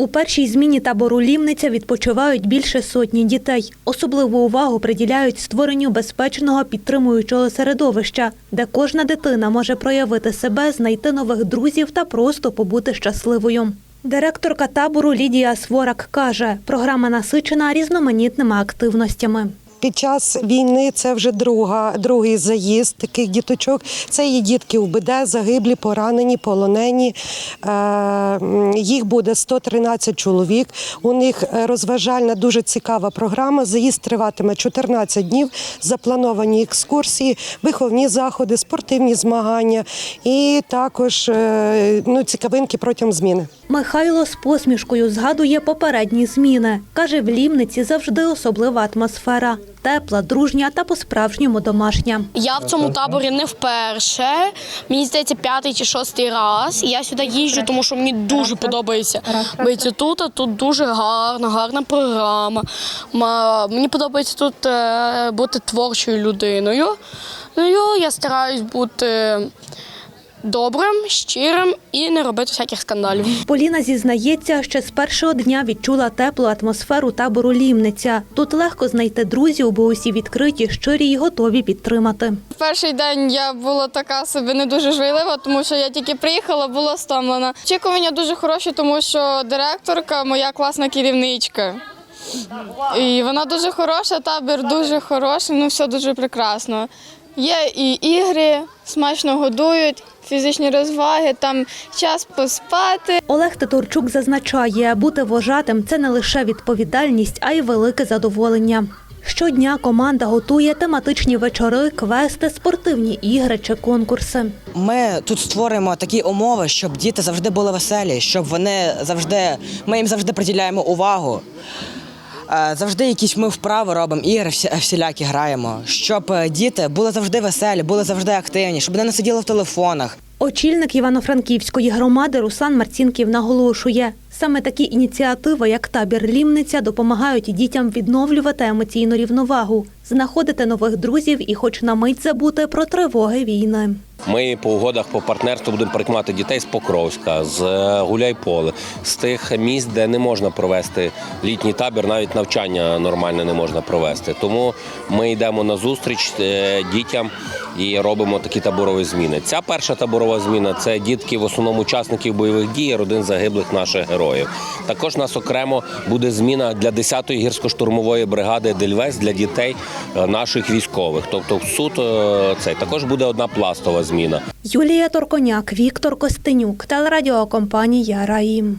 У першій зміні табору Лімниця відпочивають більше сотні дітей. Особливу увагу приділяють створенню безпечного підтримуючого середовища, де кожна дитина може проявити себе, знайти нових друзів та просто побути щасливою. Директорка табору Лідія Сворак каже, програма насичена різноманітними активностями. Під час війни це вже друга, другий заїзд таких діточок. Це є дітки УБД, загиблі, поранені, полонені. Е, їх буде 113 чоловік. У них розважальна дуже цікава програма. Заїзд триватиме 14 днів. Заплановані екскурсії, виховні заходи, спортивні змагання і також е, ну, цікавинки протягом зміни. Михайло з посмішкою згадує попередні зміни. Каже, в Лімниці завжди особлива атмосфера. Тепла, дружня та по-справжньому домашня. Я в цьому таборі не вперше. Мені здається, п'ятий чи шостий раз. Я сюди їжджу, тому що мені дуже подобається бути тут. а Тут дуже гарна, гарна програма. Мені подобається тут е, бути творчою людиною. Ну, я стараюсь бути добрим, щирим і не робити всяких скандалів. Поліна зізнається, що з першого дня відчула теплу атмосферу табору Лімниця. Тут легко знайти друзів, бо усі відкриті, щирі й готові підтримати. В перший день я була така собі не дуже жвайлива, тому що я тільки приїхала, була стомлена. Очікування дуже хороші, тому що директорка моя класна керівничка. І вона дуже хороша, табір дуже хороший, ну все дуже прекрасно. Є і ігри, смачно годують, фізичні розваги, там час поспати. Олег Титурчук зазначає, бути вожатим це не лише відповідальність, а й велике задоволення. Щодня команда готує тематичні вечори, квести, спортивні ігри чи конкурси. Ми тут створюємо такі умови, щоб діти завжди були веселі, щоб вони завжди, ми їм завжди приділяємо увагу. Е, Завжди якісь ми вправи робимо, ігри всі- всілякі граємо, щоб е, діти були завжди веселі, були завжди активні, щоб вони не сиділи в телефонах. Очільник Івано-Франківської громади Руслан Марцінків наголошує, саме такі ініціативи, як табір Лімниця, допомагають дітям відновлювати емоційну рівновагу, знаходити нових друзів і, хоч на мить забути про тривоги війни. Ми по угодах по партнерству будемо приймати дітей з Покровська, з е, Гуляйполе, з тих місць, де не можна провести літній табір, навіть навчання нормально не можна провести. Тому ми йдемо на зустріч е, дітям і робимо такі таборові зміни. Ця перша таборова зміна це дітки в основному учасників бойових дій, родин загиблих наших героїв. Також у нас окремо буде зміна для 10-ї гірсько-штурмової бригади Дельвес для дітей е, наших військових. Тобто суд е, цей також буде одна пластова зміна. Юлія Торконяк, Віктор Костенюк, телерадіокомпанія Раїм.